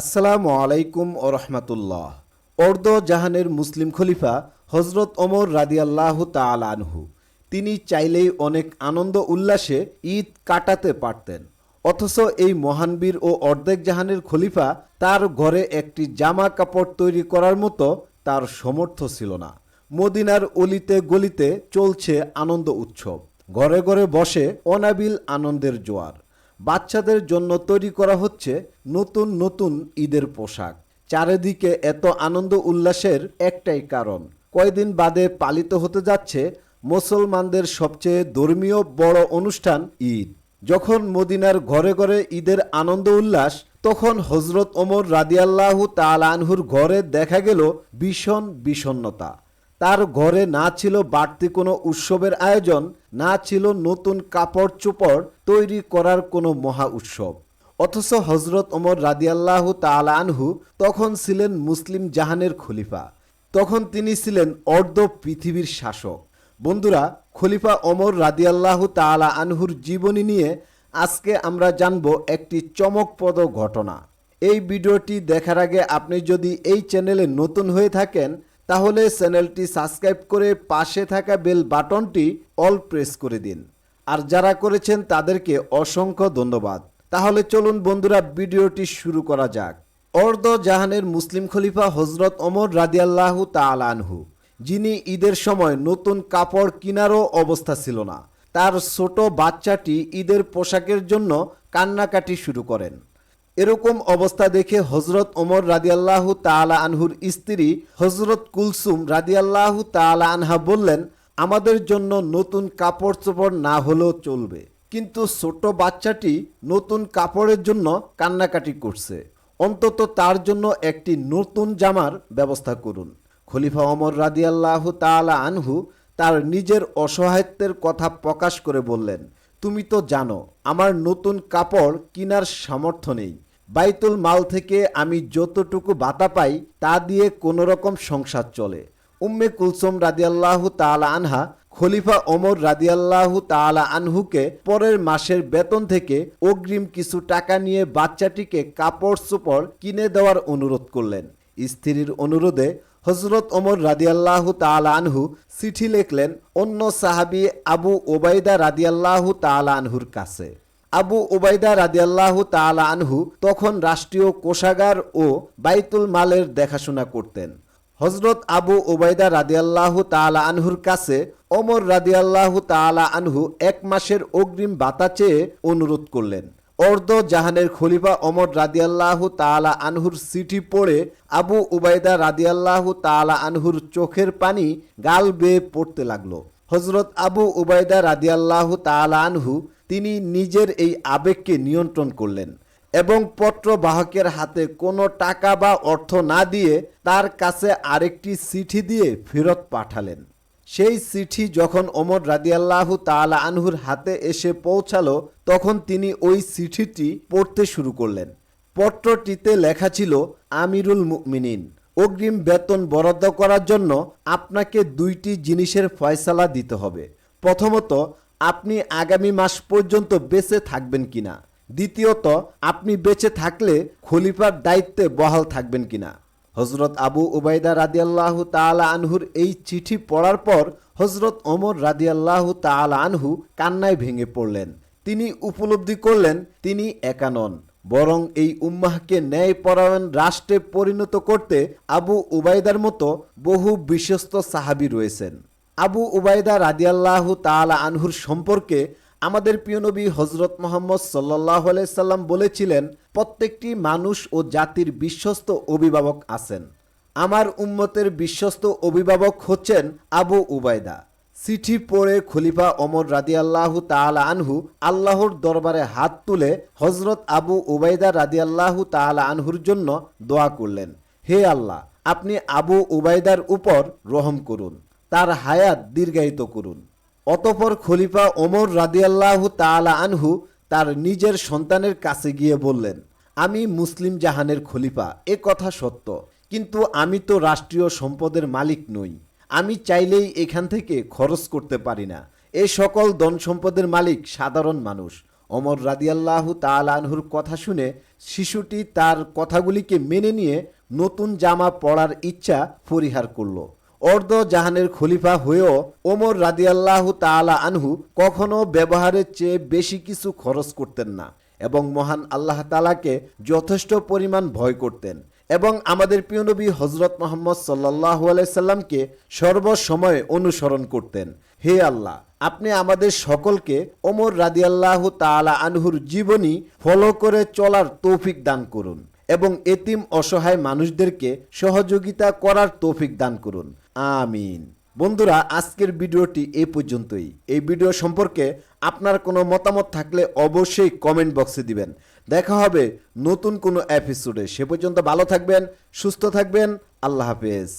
আসসালামু আলাইকুম ও রহমতুল্লাহ। অর্দ জাহানের মুসলিম খলিফা হজরত ওমর রাদিয়াল্লাহু তাল আনহু, তিনি চাইলেই অনেক আনন্দ উল্লাসে ঈদ কাটাতে পারতেন। অথচ এই মহানবীর ও অর্ধেক জাহানের খলিফা তার ঘরে একটি জামা কাপড় তৈরি করার মতো তার সমর্থ ছিল না। মদিনার অলিতে গলিতে চলছে আনন্দ উৎসব। ঘরে ঘরে বসে অনাবিল আনন্দের জোয়ার। বাচ্চাদের জন্য তৈরি করা হচ্ছে নতুন নতুন ঈদের পোশাক। চারিদিকে এত আনন্দ উল্লাসের একটাই কারণ। কয়দিন বাদে পালিত হতে যাচ্ছে মুসলমানদের সবচেয়ে ধর্মীয় বড় অনুষ্ঠান ঈদ। যখন মদিনার ঘরে ঘরে ঈদের আনন্দ উল্লাস, তখন হজরত ওমর রাদিয়াল্লাহু তাল আনহুর ঘরে দেখা গেল ভীষণ বিষণ্নতা তার ঘরে না ছিল বাড়তি কোনো উৎসবের আয়োজন, না ছিল নতুন কাপড় চোপড় তৈরি করার কোনো মহা উৎসব। অথচ হজরত ওমর রাদিয়াল্লাহু তাআলা আনহু তখন ছিলেন মুসলিম জাহানের খলিফা। তখন তিনি ছিলেন অর্ধ পৃথিবীর শাসক। বন্ধুরা, খলিফা ওমর রাদিয়াল্লাহু তাআলা আনহুর জীবনী নিয়ে আজকে আমরা জানব একটি চমকপ্রদ ঘটনা। এই ভিডিওটি দেখার আগে আপনি যদি এই চ্যানেলে নতুন হয়ে থাকেন তাহলে চ্যানেলটি সাবস্ক্রাইব করে পাশে থাকা বেল বাটনটি অল প্রেস করে দিন। আর যারা করেছেন তাদেরকে অসংখ্য ধন্যবাদ। তাহলে চলুন বন্ধুরা, ভিডিওটি শুরু করা যাক। অর্ধ জাহানের মুসলিম খলিফা হজরত অমর রাদিয়াল্লাহু তালানহু যিনি ঈদের সময় নতুন কাপড় কিনারও অবস্থা ছিল না, তার ছোট বাচ্চাটি ঈদের পোশাকের জন্য কান্নাকাটি শুরু করেন। এরকম অবস্থা দেখে হজরত ওমর রাদিয়াল্লাহু তাআলা আনহুর স্ত্রী হজরত কুলসুম রাদিয়াল্লাহু তাআলা আনহা বললেন, আমাদের জন্য নতুন কাপড় চোপড় না হলেও চলবে। কিন্তু ছোট বাচ্চাটি নতুন কাপড়ের জন্য কান্নাকাটি করছে। অন্তত তার জন্য একটি নতুন জামার ব্যবস্থা করুন। খলিফা ওমর রাদিয়াল্লাহু তাআলা আনহু তার নিজের অসহায়ত্বের কথা প্রকাশ করে বললেন, তুমি তো জানো, আমার নতুন কাপড় কেনার সামর্থ্য নেই। বাইতুল মাল থেকে আমি যতটুকু বাতা পাই, তা দিয়ে কোনো রকম সংসার চলে। উম্মে কুলসুম রাদিয়াল্লাহু তাআলা আনহা, খলিফা ওমর রাদিয়াল্লাহু তাআলা আনহুকে পরের মাসের বেতন থেকে অগ্রিম কিছু টাকা নিয়ে বাচ্চাটিকে কাপড় চোপড় কিনে দেওয়ার অনুরোধ করলেন। স্ত্রীর অনুরোধে হজরত ওমর রাদিয়াল্লাহু তাআলা আনহু চিঠি লিখলেন অন্য সাহাবি আবু ওবায়দা রাদিয়াল্লাহু তাআলা আনহুর কাছে। আবু ওবায়দা রাদিয়াল্লাহু তাআলা আনহু তখন রাষ্ট্রীয় কোষাগার ও বাইতুল মালের দেখাশোনা করতেন। হজরত আবু ওবায়দা রাদিয়াল্লাহু তাআলা আনহুর কাছে অমর রাদিয়াল্লাহু তাআলা আনহু এক মাসের অগ্রিম বাতা চেয়ে অনুরোধ করলেন। অর্ধ জাহানের খলিফা অমর রাদিয়াল্লাহু তাআলা আনহুর চিঠি পড়ে আবু উবাইদা রাদিয়াল্লাহু তাআলা আনহুর চোখের পানি গাল বেয়ে পড়তে লাগল। হজরত আবু উবাইদা রাদিয়াল্লাহু তাআলা আনহু তিনি নিজের এই আবেগকে নিয়ন্ত্রণ করলেন এবং পত্রবাহকের হাতে কোনো টাকা বা অর্থ না দিয়ে তার কাছে আরেকটি চিঠি দিয়ে ফেরত পাঠালেন। সেই চিঠি যখন ওমর রাদিয়াল্লাহু তাআলা আনহুর হাতে এসে পৌঁছালো, তখন তিনি ওই চিঠিটি পড়তে শুরু করলেন। পত্রটিতে লেখা ছিল, আমিরুল মুমিনিন, অগ্রিম বেতন বরাদ্দ করার জন্য আপনাকে দুইটি জিনিসের ফয়সালা দিতে হবে। প্রথমত আপনি আগামী মাস পর্যন্ত বেঁচে থাকবেন কিনা? দ্বিতীয়ত, আপনি বেঁচে থাকলে খলিফার দায়িত্বে বহাল থাকবেন কিনা? হজরত আবু উবাইদা রাদিয়াল্লাহু তাআলা আনহুর এই চিঠি পড়ার পর হজরত ওমর রাদিয়াল্লাহু তাআলা আনহু কান্নায় ভেঙে পড়লেন। তিনি উপলব্ধি করলেন, তিনি একা নন, বরং এই উম্মাহকে ন্যায়পরায়ণ রাষ্ট্রে পরিণত করতে আবু উবাইদার মতো বহু বিশ্বস্ত সাহাবী রয়েছেন। আবু উবাইদা রাদিয়াল্লাহু তাআলা আনহুর সম্পর্কে আমাদের প্রিয় নবী হজরত মোহাম্মদ সাল্লাহ সাল্লাম বলেছিলেন, প্রত্যেকটি মানুষ ও জাতির বিশ্বস্ত অভিভাবক আছেন। আমার উম্মতের বিশ্বস্ত অভিভাবক হচ্ছেন আবু উবাইদা চিঠি পড়ে খলিফা অমর রাদিয়াল্লাহু তাআলা আনহু আল্লাহর দরবারে হাত তুলে হজরত আবু উবাইদা রাদিয়াল্লাহু তাআলা আনহুর জন্য দোয়া করলেন, হে আল্লাহ, আপনি আবু উবাইদার উপর রহম করুন। তার হায়াত দীর্ঘায়িত করুন। অতপর খলিফা ওমর রাদিয়াল্লাহু তাআলা আনহু তার নিজের সন্তানের কাছে গিয়ে বললেন, আমি মুসলিম জাহানের খলিফা, এ কথা সত্য। কিন্তু আমি তো রাষ্ট্রীয় সম্পদের মালিক নই। আমি চাইলেই এখান থেকে খরচ করতে পারি না। এ সকল ধন সম্পদের মালিক সাধারণ মানুষ। অমর রাদিয়াল্লাহু তাআলা আনহুর কথা শুনে শিশুটি তার কথাগুলিকে মেনে নিয়ে নতুন জামা পরার ইচ্ছা পরিহার করল। অর্ধ জাহানের খলিফা হয়েও ওমর রাদিয়াল্লাহু তাআলা আনহু কখনো ব্যবহারের চেয়ে বেশি কিছু খরচ করতেন না এবং মহান আল্লাহ তালাকে যথেষ্ট পরিমাণ ভয় করতেন এবং আমাদের প্রিয় নবী হজরত মোহাম্মদ সাল্লাহ সাল্লামকে সর্বসময় অনুসরণ করতেন। হে আল্লাহ, আপনি আমাদের সকলকে ওমর রাদিয়াল্লাহ তাআলা আনহুর জীবনী ফলো করে চলার তৌফিক দান করুন এবং এতিম অসহায় মানুষদেরকে সহযোগিতা করার তৌফিক দান করুন। আমিন। বন্ধুরা, আজকের ভিডিওটি এ পর্যন্তই। এই ভিডিও সম্পর্কে আপনার কোনো মতামত থাকলে অবশ্যই কমেন্ট বক্সে দিবেন। দেখা হবে নতুন কোনো এপিসোডে সে পর্যন্ত ভালো থাকবেন, সুস্থ থাকবেন। আল্লাহ হাফেজ।